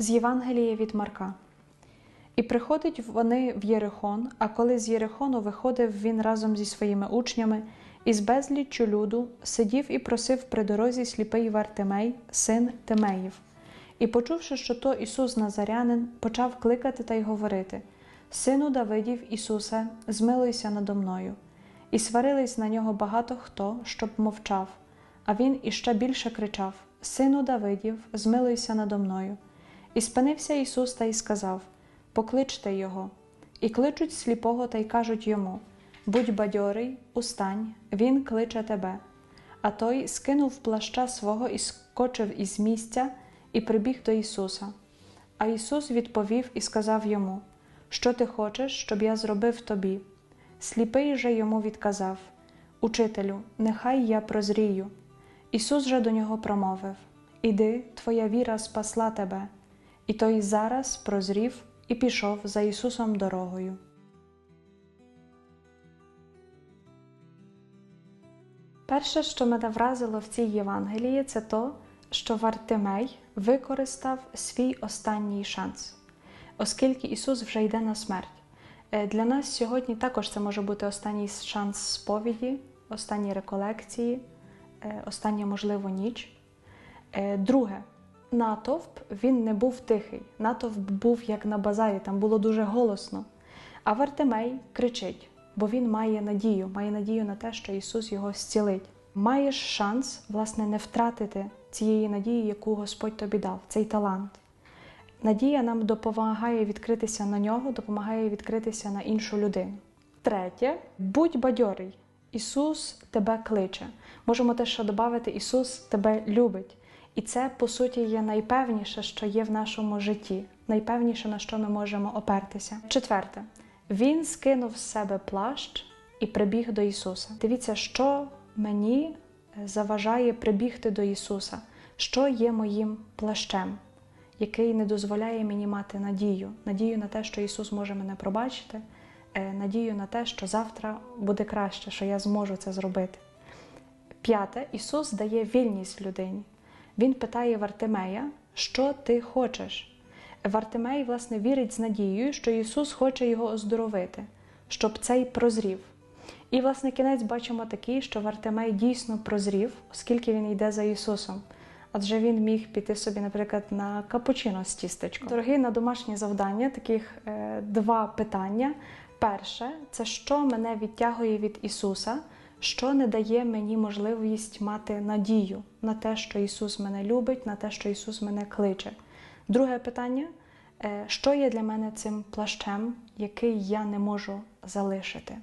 З Євангелія від Марка. І приходять вони в Єрихон, а коли з Єрихону виходив він разом зі своїми учнями, і з безліччю люду сидів і просив при дорозі сліпий Вартимей, син Тимеїв. І, почувши, що то Ісус Назарянин, почав кликати та й говорити: Сину Давидів, Ісусе, змилуйся надо мною. І сварились на нього багато хто, щоб мовчав. А він іще більше кричав: Сину Давидів, змилуйся надо мною. І спинився Ісус та й сказав: Покличте його. І кличуть сліпого та й кажуть йому: Будь бадьорий, устань, він кличе тебе. А той скинув плаща свого і скочив із місця і прибіг до Ісуса. А Ісус відповів і сказав йому: Що ти хочеш, щоб я зробив тобі? Сліпий же йому відказав: Учителю, нехай я прозрію. Ісус же до нього промовив: Іди, твоя віра спасла тебе. І той зараз прозрів і пішов за Ісусом дорогою. Перше, що мене вразило в цій Євангелії, це то, що Вартимей використав свій останній шанс, оскільки Ісус вже йде на смерть. Е, Для нас сьогодні також це може бути останній шанс сповіді, останні реколекції, е, остання, можливо, ніч. Е, Друге, натовп він не був тихий, натовп був як на базарі, там було дуже голосно. А Вартимей кричить, бо він має надію, має надію на те, що Ісус його зцілить. Маєш шанс, власне, не втратити цієї надії, яку Господь тобі дав, цей талант. Надія нам допомагає відкритися на нього, допомагає відкритися на іншу людину. Третє, будь бадьорий. Ісус тебе кличе. Можемо те, що додати, Ісус тебе любить. І це, по суті, є найпевніше, що є в нашому житті, найпевніше, на що ми можемо опертися. Четверте, Він скинув з себе плащ і прибіг до Ісуса. Дивіться, що мені заважає прибігти до Ісуса, що є моїм плащем який не дозволяє мені мати надію, надію на те, що Ісус може мене пробачити, е, надію на те, що завтра буде краще, що я зможу це зробити. П'яте, Ісус дає вільність людині. Він питає Вартимея, що ти хочеш. Вартимей, власне, вірить з надією, що Ісус хоче його оздоровити, щоб цей прозрів. І, власне, кінець бачимо такий, що Вартимей дійсно прозрів, оскільки він йде за Ісусом. Адже він міг піти собі, наприклад, на капучино з тістечком. Дорогі на домашні завдання, таких е, два питання. Перше, це що мене відтягує від Ісуса, що не дає мені можливість мати надію на те, що Ісус мене любить, на те, що Ісус мене кличе. Друге питання, е, що є для мене цим плащем, який я не можу залишити?